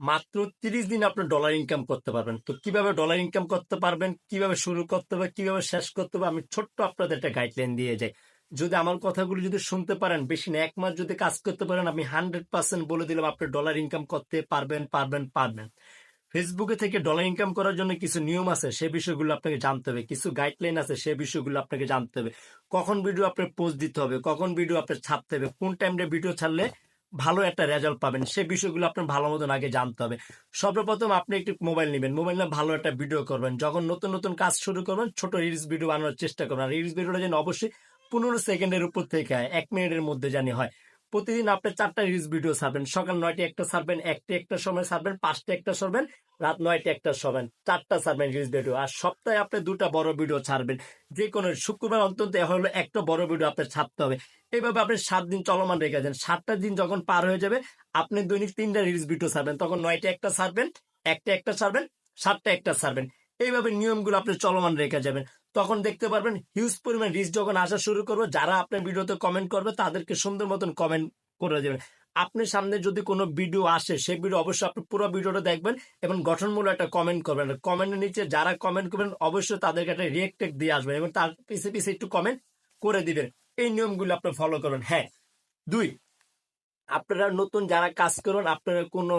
মাত্র তিরিশ দিন আপনি ডলার ইনকাম করতে পারবেন। তো কীভাবে ডলার ইনকাম করতে পারবেন, কীভাবে শুরু করতে হবে, কীভাবে শেষ করতে হবে, আমি ছোট্ট আপনাদের একটা গাইডলাইন দিয়ে যাই। যদি আমার কথাগুলো যদি শুনতে পারেন, বেশি না, এক মাস যদি কাজ করতে পারেন, আমি হান্ড্রেড পার্সেন্ট বলে দিলাম আপনি ডলার ইনকাম করতে পারবেন পারবেন পারবেন। ফেসবুকে থেকে ডলার ইনকাম করার জন্য কিছু নিয়ম আছে, সে বিষয়গুলো আপনাকে জানতে হবে। কিছু গাইডলাইন আছে, সে বিষয়গুলো আপনাকে জানতে হবে। কখন ভিডিও আপনার পোস্ট দিতে হবে, কখন ভিডিও আপনার ছাপতে হবে, কোন টাইমে ভিডিও ছাড়লে ভালো একটা রেজাল্ট পাবেন। সে বিষয়গুলো আপনার ভালো মতন আগে জানতে হবে। সর্বপ্রথম আপনি একটি মোবাইল নেবেন। মোবাইল নিয়ে ভালো একটা ভিডিও করবেন। যখন নতুন নতুন কাজ শুরু করবেন, ছোট রিলস ভিডিও বানানোর চেষ্টা করবেন। আর রিলস ভিডিওটা যেন অবশ্যই পনেরো সেকেন্ডের উপর থেকে এক মিনিটের মধ্যে জানি হয়। প্রতিদিন আপনি চারটা রিলস ভিডিও ছাড়বেন। সকাল নয়টা একটা ছাড়বেন, একটা একটা সময় ছাড়বেন, পাঁচটা একটা ছাড়বেন, রাত নয়টা একটা ছাড়বেন, চারটা ছাড়বেন রিলস ভিডিও আর সপ্তাহে আপনি দুটা বড় ভিডিও ছাড়বেন। যে কোনো শুক্রবার অন্তত হলো একটা বড় ভিডিও আপনার ছাড়তে হবে। এইভাবে আপনি সাত দিন চলমান রেখে দেন। সাতটা দিন যখন পার হয়ে যাবে, আপনি দৈনিক তিনটা রিলস ভিডিও ছাড়বেন। তখন নয়টা একটা ছাড়বেন, একটা একটা ছাড়বেন, সাতটা একটা ছাড়বেন। এইভাবে নিয়মগুলো আপনি চলমান রেখে যাবেন। তখন দেখতে পারবেন হিউজ পরিমাণ রিচ যখন আসা শুরু করবে, যারা আপনার ভিডিওতে কমেন্ট করবে, তাদেরকে সুন্দর মতন কমেন্ট করে দেবেন। আপনার সামনে যদি কোনো ভিডিও আসে সেই ভিডিও অবশ্যই আপনি পুরো ভিডিওটা দেখবেন এবং গঠনমূলক একটা কমেন্ট করবেন। কমেন্টের নিচে যারা কমেন্ট করবেন, অবশ্যই তাদেরকে একটা রিয়েক্টেক দিয়ে আসবেন এবং তার পিছে পিছে একটু কমেন্ট করে দিবেন। এই নিয়মগুলো আপনি ফলো করবেন। হ্যাঁ। দুই, আপনারা নতুন যারা কাজ করুন আপনারা কোনো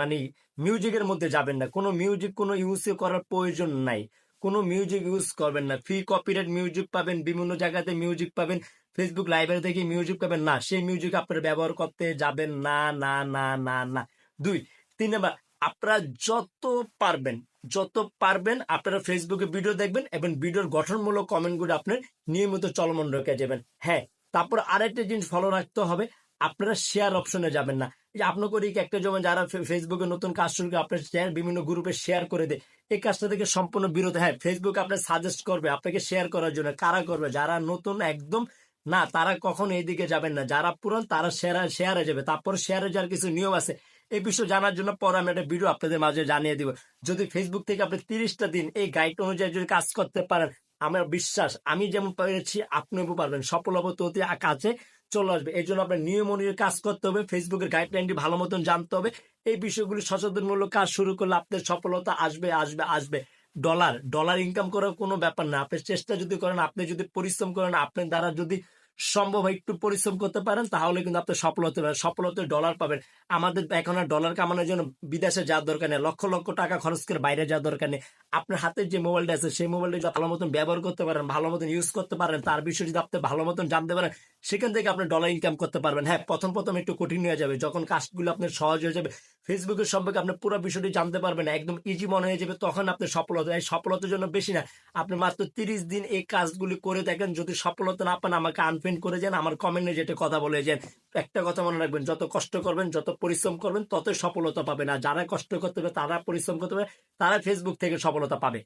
মানে মিউজিকের মধ্যে যাবেন না। কোনো মিউজিক কোনো ইউজ করার প্রয়োজন নাই। কোনো মিউজিক ইউজ করবেন না। ফ্রি কপিরাইট মিউজিক পাবেন, বিভিন্ন জায়গাতে মিউজিক পাবেন ফেসবুক লাইব্রেরি থেকে মিউজিক পাবেন না। সেই মিউজিক আপনারা ব্যবহার করতে যাবেন না না না না না। দুই, তিন নাম্বার, আপনারা যত পারবেন যত পারবেন, আপনারা ফেসবুকে ভিডিও দেখবেন এবং ভিডিওর গঠনমূলক কমেন্টগুলো আপনার নিয়মিত চলমান রেখে যাবেন। হ্যাঁ তারপর আরেকটা জিনিস ফলো রাখতে হবে আপনারা শেয়ার অপশনে যাবেন না। যে আপনার করে একটা যেমন যারা ফেসবুকে নতুন কাজ শুরু করে আপনার শেয়ার বিভিন্ন গ্রুপে শেয়ার করে দেয়, এই কাজটা থেকে সম্পূর্ণ বিরত। হ্যাঁ ফেসবুক আপনার সাজেস্ট করবে, আপনাকে শেয়ার করার জন্য কারা করবে, যারা নতুন একদম না, তারা কখন এইদিকে যাবেন না। যারা পুরান, তারা শেয়ার শেয়ারে যাবে। তারপর শেয়ারে যাওয়ার কিছু নিয়ম আছে। এই বিষয় জানার জন্য পরে আমি একটা ভিডিও আপনাদের মাঝে জানিয়ে দিব। যদি ফেসবুক থেকে আপনি তিরিশটা দিন এই গাইড অনুযায়ী যদি কাজ করতে পারেন, আমার বিশ্বাস, আমি যেমন পেরেছি, আপনিও পারবেন। সফল হব তো কাছে চলে আসবে। এই জন্য আপনার নিয়ম অনুযায়ী কাজ করতে হবে ফেসবুকের গাইডলাইনটি ভালো মতন জানতে হবে। এই বিষয়গুলি সচেতনমূলক কাজ শুরু করলে আপনার সফলতা আসবে আসবে আসবে। ডলার ডলার ইনকাম করার কোনো ব্যাপার না। আপনি চেষ্টা যদি করেন, আপনি যদি পরিশ্রম করেন আপনার দ্বারা যদি সম্ভব হয় একটু পরিশ্রম করতে পারেন, তাহলে কিন্তু আপনি সফল হতে পারেন সফল হতে ডলার পাবেন। আমাদের এখন আর ডলার কামানোর জন্য বিদেশে যাওয়ার দরকার নেই, লক্ষ লক্ষ টাকা খরচ করে বাইরে যাওয়ার দরকার নেই। আপনার হাতের যে মোবাইলটা আছে, সেই মোবাইলটা ভালো মতন ব্যবহার করতে পারেন, ভালো মতন ইউজ করতে পারেন, তার বিষয়ে যদি আপনি ভালো মতন জানতে পারেন সেখান থেকে আপনি ডলার ইনকাম করতে পারবেন। হ্যাঁ প্রথম প্রথম একটু কঠিন হয়ে যাবে। যখন কাজগুলো আপনার সহজ হয়ে যাবে ফেসবুকের সম্পর্কে আপনি পুরো বিষয়টি জানতে পারবেন, একদম ইজি মনে হয়ে যাবে, তখন আপনি সফলতা, এই সফলতার জন্য বেশি না। আপনি মাত্র তিরিশ দিন এই কাজগুলি করে দেখেন, যদি সফলতা না পান, আমাকে আনফ্রেন্ড করে যান, আমার কমেন্টে যেটা কথা বলে যান। একটা কথা মনে রাখবেন, যত কষ্ট করবেন, যত পরিশ্রম করবেন, ততই সফলতা পাবেন। আর যারা কষ্ট করতে হবে তারা পরিশ্রম করতে হবে তারা ফেসবুক থেকে সফলতা পাবে।